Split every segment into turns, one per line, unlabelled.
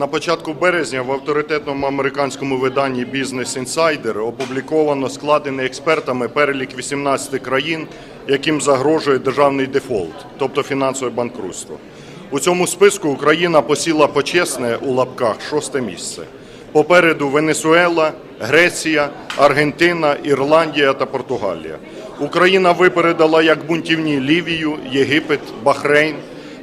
На початку березня в авторитетному американському виданні Business Insider опубліковано складений експертами перелік 18 країн, яким загрожує державний дефолт, тобто фінансове банкрутство. У цьому списку Україна посіла почесне у лапках шосте місце. Попереду Венесуела, Греція, Аргентина, Ірландія та Португалія. Україна випередила як бунтівні Лівію, Єгипет, Бахрейн,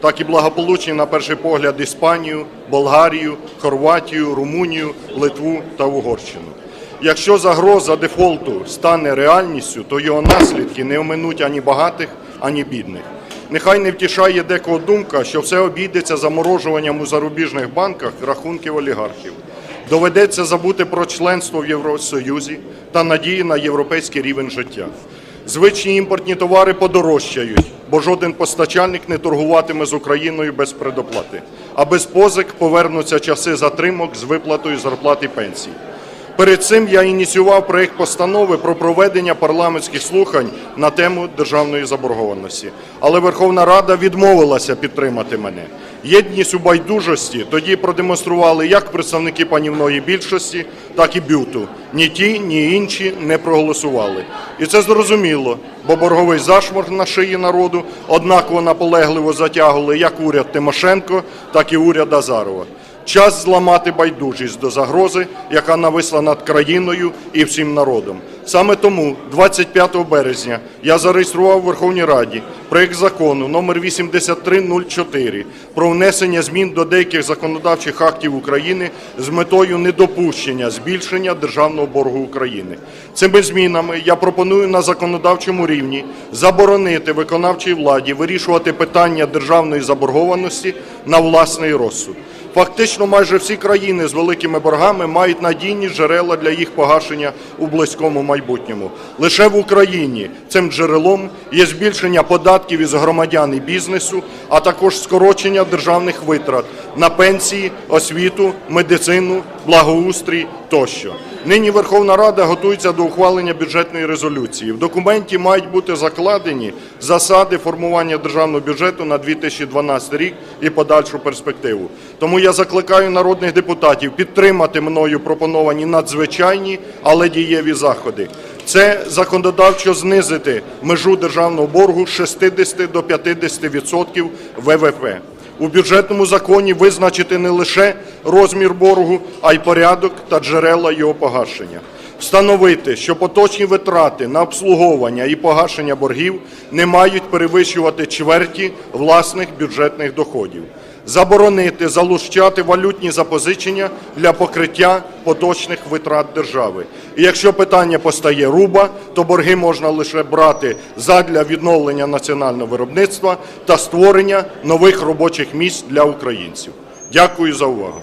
так і благополучні на перший погляд Іспанію, Болгарію, Хорватію, Румунію, Литву та Угорщину. Якщо загроза дефолту стане реальністю, то його наслідки не оминуть ані багатих, ані бідних. Нехай не втішає декого думка, що все обійдеться заморожуванням у зарубіжних банках рахунків олігархів. Доведеться забути про членство в Євросоюзі та надії на європейський рівень життя. Звичні імпортні товари подорожчають, бо жоден постачальник не торгуватиме з Україною без предоплати. А без позик повернуться часи затримок з виплатою зарплат і пенсій. Перед цим я ініціював проєкт постанови про проведення парламентських слухань на тему державної заборгованості. Але Верховна Рада відмовилася підтримати мене. Єдність у байдужості тоді продемонстрували як представники панівної більшості, так і бюту. Ні ті, ні інші не проголосували. І це зрозуміло, бо борговий зашморг на шиї народу однаково наполегливо затягували як уряд Тимошенко, так і уряд Азарова. Час зламати байдужість до загрози, яка нависла над країною і всім народом. Саме тому 25 березня я зареєстрував у Верховній Раді проєкт закону номер 8304 про внесення змін до деяких законодавчих актів України з метою недопущення збільшення державного боргу України. Цими змінами я пропоную на законодавчому рівні заборонити виконавчій владі вирішувати питання державної заборгованості на власний розсуд. Фактично, майже всі країни з великими боргами мають надійні джерела для їх погашення у близькому майбутньому. Лише в Україні цим джерелом є збільшення податків із громадян і бізнесу, а також скорочення державних витрат на пенсії, освіту, медицину, благоустрій тощо. Нині Верховна Рада готується до ухвалення бюджетної резолюції. В документі мають бути закладені засади формування державного бюджету на 2012 рік і подальшу перспективу. Я закликаю народних депутатів підтримати мною пропоновані надзвичайні, але дієві заходи. Це законодавчо знизити межу державного боргу з 60 до 50% ВВП. У бюджетному законі визначити не лише розмір боргу, а й порядок та джерела його погашення. Встановити, що поточні витрати на обслуговування і погашення боргів не мають перевищувати чверті власних бюджетних доходів. Заборонити залучати валютні запозичення для покриття поточних витрат держави. І якщо питання постає руба, то борги можна лише брати задля відновлення національного виробництва та створення нових робочих місць для українців. Дякую за увагу.